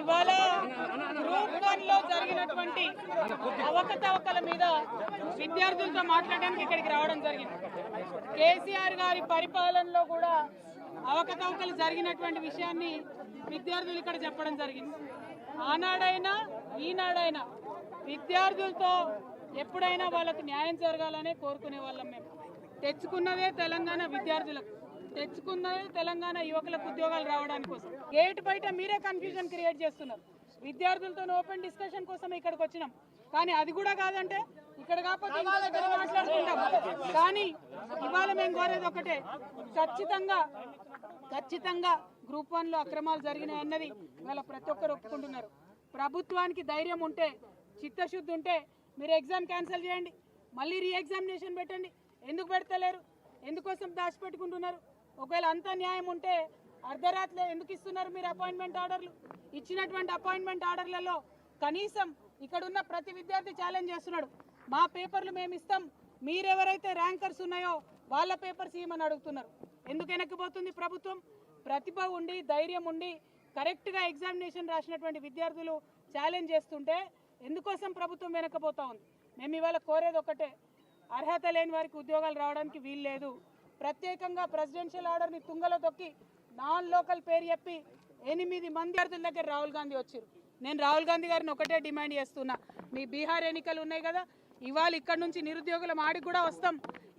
ఇవాళ గ్రూప్ వన్లో జరిగినటువంటి అవకతవకల మీద విద్యార్థులతో మాట్లాడడానికి ఇక్కడికి రావడం జరిగింది. కేసీఆర్ గారి పరిపాలనలో కూడా అవకతవకలు జరిగినటువంటి విషయాన్ని విద్యార్థులు ఇక్కడ చెప్పడం జరిగింది. ఆనాడైనా ఈనాడైనా విద్యార్థులతో ఎప్పుడైనా వాళ్ళకు న్యాయం జరగాలనే కోరుకునే వాళ్ళం మేము. తెచ్చుకున్నదే తెలంగాణ విద్యార్థులకు. తెచ్చుకున్నది తెలంగాణ యువకులకు ఉద్యోగాలు రావడానికి కోసం. గేట్ బయట మీరే కన్ఫ్యూజన్ క్రియేట్ చేస్తున్నారు. విద్యార్థులతో ఓపెన్ డిస్కషన్ కోసం ఇక్కడికి వచ్చినాం. కానీ అది కూడా కాదంటే ఇక్కడ కాకపోతే దగ్గర మాట్లాడుకుంటాం. కానీ ఇవాళ మేము కోరేది ఒకటే ఖచ్చితంగా ఖచ్చితంగా గ్రూప్ వన్లో అక్రమాలు జరిగినాయి అన్నది ఇవాళ ప్రతి ఒక్కరు ఒప్పుకుంటున్నారు. ప్రభుత్వానికి ధైర్యం ఉంటే చిత్తశుద్ధి ఉంటే మీరు ఎగ్జామ్ క్యాన్సిల్ చేయండి. మళ్ళీ రీఎగ్జామినేషన్ పెట్టండి. ఎందుకు పెడతలేరు? ఎందుకోసం దాచిపెట్టుకుంటున్నారు? ఒకవేళ అంత న్యాయం ఉంటే అర్ధరాత్రి ఎందుకు ఇస్తున్నారు మీరు అపాయింట్మెంట్ ఆర్డర్లు ఇచ్చినటువంటి అపాయింట్మెంట్ ఆర్డర్లలో కనీసం ఇక్కడ ఉన్న ప్రతి విద్యార్థి ఛాలెంజ్ చేస్తున్నాడు. మా పేపర్లు మేము ఇస్తాం. మీరెవరైతే ర్యాంకర్స్ ఉన్నాయో వాళ్ళ పేపర్స్ ఇవ్వమని అడుగుతున్నారు. ఎందుకు వెనక్కిపోతుంది ప్రభుత్వం? ప్రతిభ ఉండి ధైర్యం ఉండి కరెక్ట్గా ఎగ్జామినేషన్ రాసినటువంటి విద్యార్థులు ఛాలెంజ్ చేస్తుంటే ఎందుకోసం ప్రభుత్వం వెనకపోతా ఉంది? మేము ఇవాళ కోరేది ఒకటే. అర్హత లేని వారికి ఉద్యోగాలు రావడానికి వీలు లేదు ప్రత్యేకంగా ప్రెసిడెన్షియల్ ఆర్డర్ని తుంగలో తొక్కి నాన్ లోకల్ పేరు చెప్పి ఎనిమిది మంది అర్థుల దగ్గర రాహుల్ గాంధీ వచ్చారు. నేను రాహుల్ గాంధీ గారిని ఒకటే డిమాండ్ చేస్తున్నా. మీ బీహార్ ఎన్నికలు ఉన్నాయి కదా ఇవాళ ఇక్కడ నుంచి నిరుద్యోగుల మాడికి కూడా వస్తాం.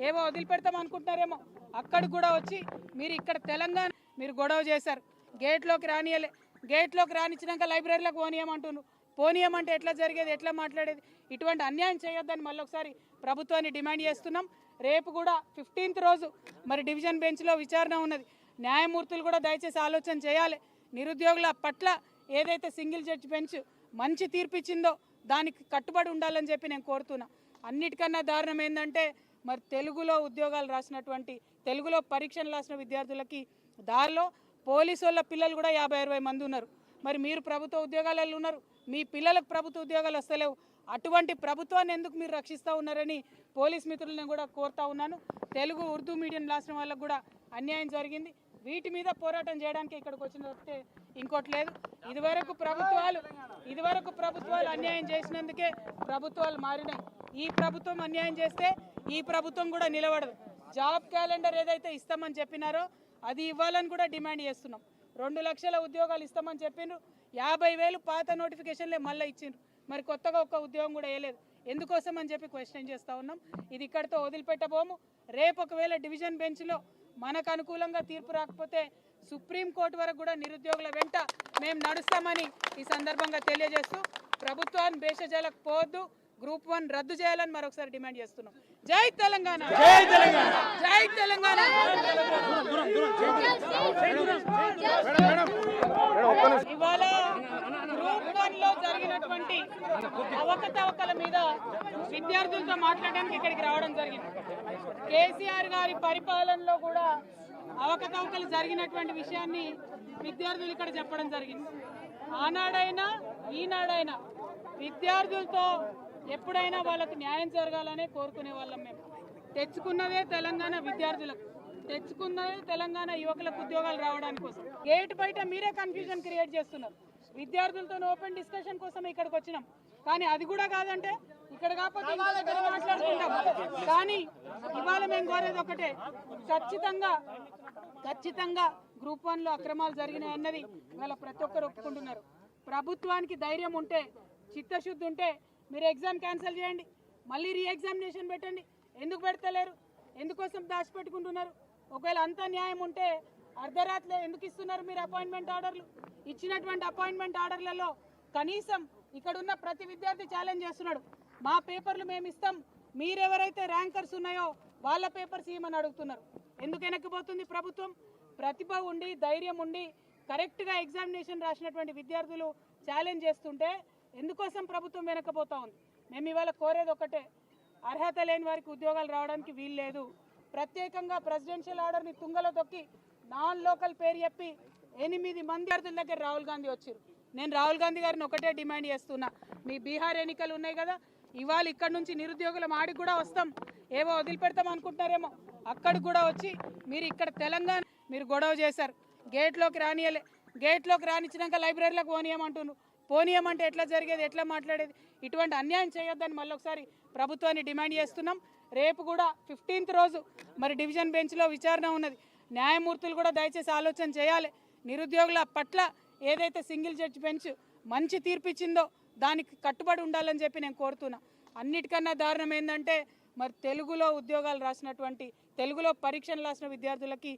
ఏవో వదిలిపెడతాం అనుకుంటున్నారేమో అక్కడికి కూడా వచ్చి మీరు ఇక్కడ తెలంగాణ మీరు గొడవ చేశారు. గేట్లోకి రానియలే. గేట్లోకి రానిచ్చినాక లైబ్రరీలకు పోనీయమంటున్నారు. పోనీయమంటే ఎట్లా జరిగేది ఎట్లా మాట్లాడేది? ఇటువంటి అన్యాయం చేయొద్దని మళ్ళీ ఒకసారి ప్రభుత్వాన్ని డిమాండ్ చేస్తున్నాం. రేపు కూడా ఫిఫ్టీన్త్ రోజు మరి డివిజన్ బెంచ్లో విచారణ ఉన్నది. న్యాయమూర్తులు కూడా దయచేసి ఆలోచన చేయాలి. నిరుద్యోగుల పట్ల ఏదైతే సింగిల్ జడ్జి బెంచ్ మంచి తీర్పు ఇచ్చిందో దానికి కట్టుబడి ఉండాలని చెప్పి నేను కోరుతున్నా. అన్నిటికన్నా దారుణం ఏంటంటే మరి తెలుగులో ఉద్యోగాలు రాసినటువంటి తెలుగులో పరీక్షలు రాసిన విద్యార్థులకి దారిలో పోలీసు వాళ్ళ పిల్లలు కూడా యాభై అరవై మంది ఉన్నారు. మరి మీరు ప్రభుత్వ ఉద్యోగాలలో ఉన్నారు. మీ పిల్లలకు ప్రభుత్వ ఉద్యోగాలు వస్తలేవు. అటువంటి ప్రభుత్వాన్ని ఎందుకు మీరు రక్షిస్తూ ఉన్నారని పోలీస్ మిత్రులను కూడా కోరుతా ఉన్నాను. తెలుగు ఉర్దూ మీడియం రాసిన వాళ్ళకు కూడా అన్యాయం జరిగింది. వీటి మీద పోరాటం చేయడానికి ఇక్కడికి వచ్చినట్టే ఇంకోటి లేదు. ఇదివరకు ప్రభుత్వాలు ఇదివరకు ప్రభుత్వాలు అన్యాయం చేసినందుకే ప్రభుత్వాలు మారినాయి. ఈ ప్రభుత్వం అన్యాయం చేస్తే ఈ ప్రభుత్వం కూడా నిలబడదు. జాబ్ క్యాలెండర్ ఏదైతే ఇస్తామని చెప్పినారో అది ఇవ్వాలని కూడా డిమాండ్ చేస్తున్నాం. రెండు లక్షల ఉద్యోగాలు ఇస్తామని చెప్పిండ్రు. యాభై వేలు పాత నోటిఫికేషన్లే మళ్ళీ ఇచ్చిండ్రు. మరి కొత్తగా ఒక్క ఉద్యోగం కూడా వేయలేదు. ఎందుకోసం అని చెప్పి క్వశ్చన్ చేస్తూ ఉన్నాం. ఇది ఇక్కడితో వదిలిపెట్టబోము. రేపు ఒకవేళ డివిజన్ బెంచ్లో మనకు అనుకూలంగా తీర్పు రాకపోతే సుప్రీంకోర్టు వరకు కూడా నిరుద్యోగుల వెంట మేము నడుస్తామని ఈ సందర్భంగా తెలియజేస్తూ ప్రభుత్వాన్ని భేషజాలకు పోవద్దు. గ్రూప్ వన్ రద్దు చేయాలని మరొకసారి డిమాండ్ చేస్తున్నాం. జై తెలంగాణ! జై తెలంగాణ! జై తెలంగాణ! ఇవాళ లో జరిగినటువంటి అవకతవకల మీద విద్యార్థులతో మాట్లాడడానికి ఇక్కడికి రావడం జరిగింది. కేసీఆర్ గారి పరిపాలనలో కూడా అవకతవకలు జరిగినటువంటి విషయాన్ని విద్యార్థులు ఇక్కడ చెప్పడం జరిగింది. ఆనాడైనా ఈనాడైనా విద్యార్థులతో ఎప్పుడైనా వాళ్ళకు న్యాయం జరగాలనే కోరుకునే వాళ్ళం మేము. తెచ్చుకున్నదే తెలంగాణ విద్యార్థులకు తెచ్చుకున్నదే తెలంగాణ యువకులకు ఉద్యోగాలు రావడానికి కోసం గేట్ బయట మీరే కన్ఫ్యూజన్ క్రియేట్ చేస్తున్నారు. విద్యార్థులతో ఓపెన్ డిస్కషన్ కోసం ఇక్కడికి వచ్చినాం. కానీ అది కూడా కాదంటే ఇక్కడ కాకపోతే దగ్గర మాట్లాడుకుంటాం. కానీ ఇవాళ మేము కోరేది ఒకటే ఖచ్చితంగా ఖచ్చితంగా గ్రూప్ వన్లో అక్రమాలు జరిగినాయి అన్నది ఇవాళ ప్రతి ఒక్కరు ఒప్పుకుంటున్నారు. ప్రభుత్వానికి ధైర్యం ఉంటే చిత్తశుద్ధి ఉంటే మీరు ఎగ్జామ్ క్యాన్సిల్ చేయండి మళ్ళీ రీ ఎగ్జామినేషన్ పెట్టండి. ఎందుకు పెడతలేరు? ఎందుకోసం దాచిపెట్టుకుంటున్నారు? ఒకవేళ అంత న్యాయం ఉంటే అర్ధరాత్రి ఎందుకు ఇస్తున్నారు మీరు అపాయింట్మెంట్ ఆర్డర్లు ఇచ్చినటువంటి అపాయింట్మెంట్ ఆర్డర్లలో కనీసం ఇక్కడ ఉన్న ప్రతి విద్యార్థి ఛాలెంజ్ చేస్తున్నాడు. మా పేపర్లు మేము ఇస్తాం. మీరెవరైతే ర్యాంకర్స్ ఉన్నాయో వాళ్ళ పేపర్స్ ఇవ్వమని అడుగుతున్నారు. ఎందుకు వెనక్కిపోతుంది ప్రభుత్వం? ప్రతిభ ఉండి ధైర్యం ఉండి కరెక్ట్గా ఎగ్జామినేషన్ రాసినటువంటి విద్యార్థులు ఛాలెంజ్ చేస్తుంటే ఎందుకోసం ప్రభుత్వం వెనకపోతా ఉంది? మేము ఇవాళ కోరేది ఒకటే అర్హత లేని వారికి ఉద్యోగాలు రావడానికి వీలు లేదు ప్రత్యేకంగా ప్రెసిడెన్షియల్ ఆర్డర్ని తుంగలో తొక్కి నాన్ లోకల్ పేరు చెప్పి ఎనిమిది మంది అర్థుల దగ్గర రాహుల్ గాంధీ వచ్చారు నేను రాహుల్ గాంధీ గారిని ఒకటే డిమాండ్ చేస్తున్నా. మీ బీహార్ ఎన్నికలు ఉన్నాయి కదా ఇవాళ ఇక్కడ నుంచి నిరుద్యోగుల మాడికి కూడా వస్తాం. ఏవో వదిలిపెడతాం అనుకుంటున్నారేమో అక్కడికి కూడా వచ్చి మీరు ఇక్కడ తెలంగాణ మీరు గొడవ చేశారు. గేట్లోకి రానియలే గేట్లోకి రానిచ్చినాక లైబ్రరీలకు పోనీయమంటున్నారు పోనీయమంటే ఎట్లా జరిగేది ఎట్లా మాట్లాడేది? ఇటువంటి అన్యాయం చేయొద్దని మళ్ళీ ఒకసారి ప్రభుత్వాన్ని డిమాండ్ చేస్తున్నాం. రేపు కూడా ఫిఫ్టీన్త్ రోజు మరి డివిజన్ బెంచ్లో విచారణ ఉన్నది. న్యాయమూర్తులు కూడా దయచేసి ఆలోచన చేయాలి. నిరుద్యోగుల పట్ల ఏదైతే సింగిల్ జడ్జి బెంచ్ మంచి తీర్పిచ్చిందో దానికి కట్టుబడి ఉండాలని చెప్పి నేను కోరుతున్నా. అన్నిటికన్నా దారుణం ఏంటంటే మరి తెలుగులో ఉద్యోగాలు రాసినటువంటి తెలుగులో పరీక్షలు రాసిన విద్యార్థులకి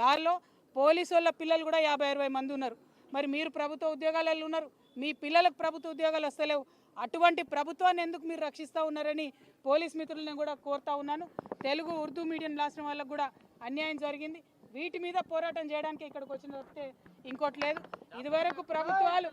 దారిలో పోలీసు వాళ్ళ పిల్లలు కూడా యాభై అరవై మంది ఉన్నారు. మరి మీరు ప్రభుత్వ ఉద్యోగాలలో ఉన్నారు. మీ పిల్లలకు ప్రభుత్వ ఉద్యోగాలు వస్తలేవు. అటువంటి ప్రభుత్వాన్ని ఎందుకు మీరు రక్షిస్తూ ఉన్నారని పోలీస్ మిత్రులను కూడా కోరుతా ఉన్నాను. తెలుగు ఉర్దూ మీడియం రాసిన వాళ్ళకు కూడా అన్యాయం జరిగింది. వీటి మీద పోరాటం చేయడానికి ఇక్కడికి వచ్చిన తప్పితే ఇంకోటి లేదు. ఇదివరకు ప్రభుత్వాలు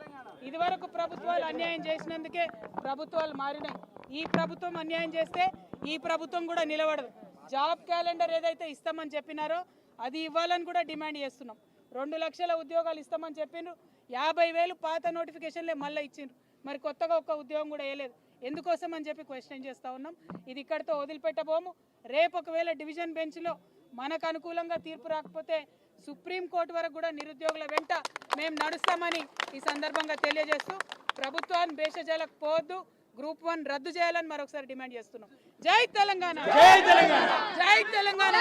ఇదివరకు ప్రభుత్వాలు అన్యాయం చేసినందుకే ప్రభుత్వాలు మారినాయి. ఈ ప్రభుత్వం అన్యాయం చేస్తే ఈ ప్రభుత్వం కూడా నిలబడదు. జాబ్ క్యాలెండర్ ఏదైతే ఇస్తామని చెప్పినారో అది ఇవ్వాలని కూడా డిమాండ్ చేస్తున్నాం. రెండు లక్షల ఉద్యోగాలు ఇస్తామని చెప్పిండ్రు యాభై వేలు పాత నోటిఫికేషన్లే మళ్ళీ ఇచ్చిండ్రు. మరి కొత్తగా ఒక్క ఉద్యోగం కూడా వేయలేదు. ఎందుకోసం అని చెప్పి క్వశ్చన్ చేస్తూ ఉన్నాం. ఇది ఇక్కడితో వదిలిపెట్టబోము. రేపు ఒకవేళ డివిజన్ బెంచ్లో మనకు అనుకూలంగా తీర్పు రాకపోతే సుప్రీంకోర్టు వరకు కూడా నిరుద్యోగుల వెంట మేము నడుస్తామని ఈ సందర్భంగా తెలియజేస్తూ ప్రభుత్వాన్ని భేషజాలకు పోవద్దు గ్రూప్ వన్ రద్దు చేయాలని మరొకసారి డిమాండ్ చేస్తున్నాం. జై తెలంగాణ! జై తెలంగాణ! జై తెలంగాణ!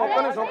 ఒక్క నిమిషం.